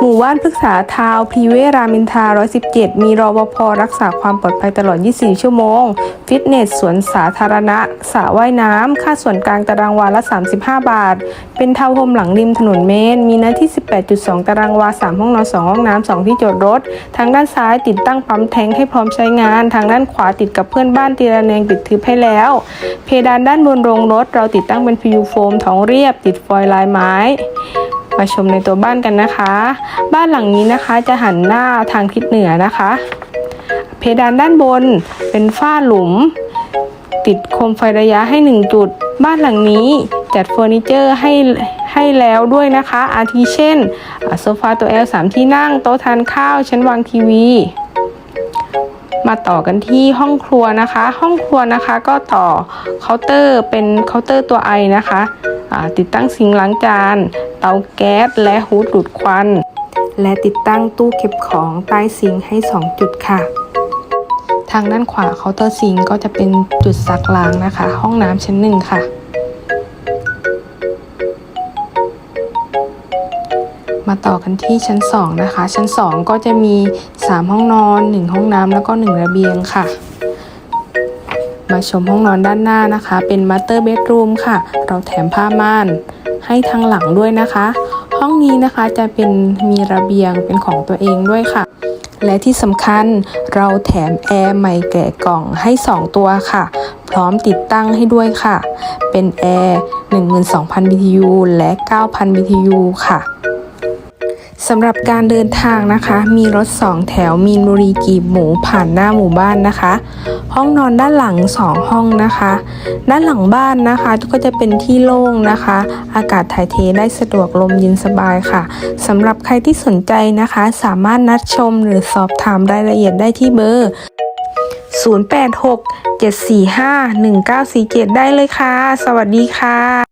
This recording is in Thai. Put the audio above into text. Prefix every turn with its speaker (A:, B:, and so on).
A: หมู่บ้านพฤกษาทาวพีเวรามินทรา117 มีรปภรักษาความปลอดภัยตลอด 24 ชั่วโมง ฟิตเนส สวนสาธารณะสระว่ายน้ำ ค่าส่วนกลางตารางวาละ 35 บาท เป็นทาวน์โฮมหลังริมถนนเมน มีเนื้อที่ 18.2 ตารางวา 3 ห้องนอน 2 ห้องน้ำ 2 ที่จอดรถ ทางด้านซ้ายติดตั้งปั๊มแทงให้พร้อมใช้งาน ทางด้านขวาติดกับเพื่อนบ้านตีระเนงปิดทึบให้แล้ว เพดานด้านบนโรงรถ เราติดตั้งเป็น PU โฟมท้องเรียบ ติดฟอยล์ลายไม้ มาชมในตัวบ้านกันนะคะ บ้านหลังนี้นะคะจะหันหน้าทางทิศเหนือนะคะ เพดานด้านบนเป็นฝ้าหลุม ติดโคมไฟระยะให้ 1 จุด บ้านหลังนี้จัดเฟอร์นิเจอร์ให้ให้แล้วด้วยนะคะ อาทิเช่นโซฟาตัว L 3ที่นั่ง โต๊ะทานข้าว ชั้นวางทีวีมาต่อกันที่ห้องครัวนะคะ ห้องครัวนะคะก็ต่อเคาน์เตอร์เป็นเคาน์เตอร์ตัวไอนะคะ ติดตั้งซิงค์ล้างจาน เตาแก๊สและฮูดดูดควัน และติดตั้งตู้เก็บของใต้ซิงให้ 2 จุดค่ะ ทางด้านขวาเคาน์เตอร์ซิงก็จะเป็นจุดซักล้างนะคะ ห้องน้ำชั้นหนึ่งค่ะ มาต่อกันที่ชั้น 2 นะคะ ชั้น 2 ก็จะมี 3 ห้องนอน 1 ห้องน้ำแล้วก็ 1 ระเบียงค่ะมาชมห้องนอนด้านหน้านะคะ เป็นมาสเตอร์เบดรูมค่ะ เราแถมผ้าม่าน ให้ทางหลังด้วยนะคะ ห้องนี้นะคะจะเป็นมีระเบียงเป็นของตัวเองด้วยค่ะ และที่สำคัญเราแถมแอร์ใหม่แกะกล่องให้ 2 ตัวค่ะ พร้อมติดตั้งให้ด้วยค่ะ เป็นแอร์ 12,000 BTU และ 9,000 BTU ค่ะ สำหรับการเดินทางนะคะ มีรถ2แถวมีนบุรีกีบหมูผ่านหน้าหมู่บ้านนะคะ ห้องนอนด้านหลัง2ห้องนะคะ ด้านหลังบ้านนะคะก็จะเป็นที่โล่งนะคะ อากาศถ่ายเทได้สะดวกลมเย็นสบายค่ะสำหรับใครที่สนใจนะคะ สามารถนัดชมหรือสอบถามรายละเอียดได้ที่เบอร์ 086 745 1947 ได้เลยค่ะ สวัสดีค่ะ